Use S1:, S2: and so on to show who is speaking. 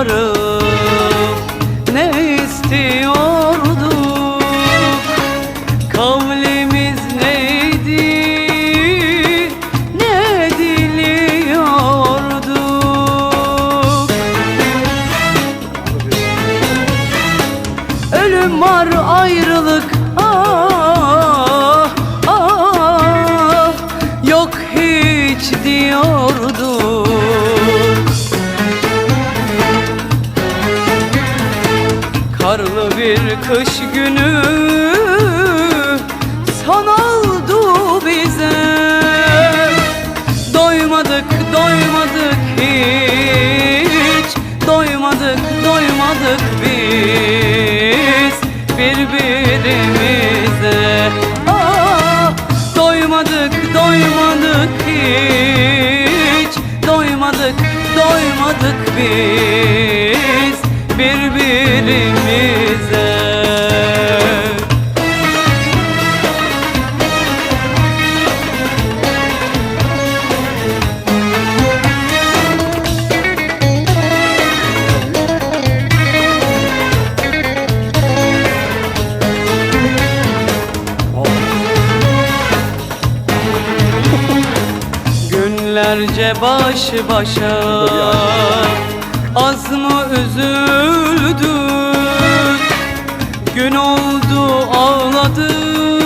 S1: varıp ne istiyorduk Kavlimiz neydi? Ne diliyorduk Ölüm var ayrılık ah ah Yok hiç diyorduk Karlı bir kış günü son oldu bize. Doymadık, doymadık hiç. Doymadık, doymadık biz birbirimize. Ah, doymadık, doymadık hiç. Doymadık, doymadık biz birbirimize. Günlerce baş başa. Az mı üzüldük oldu ağladım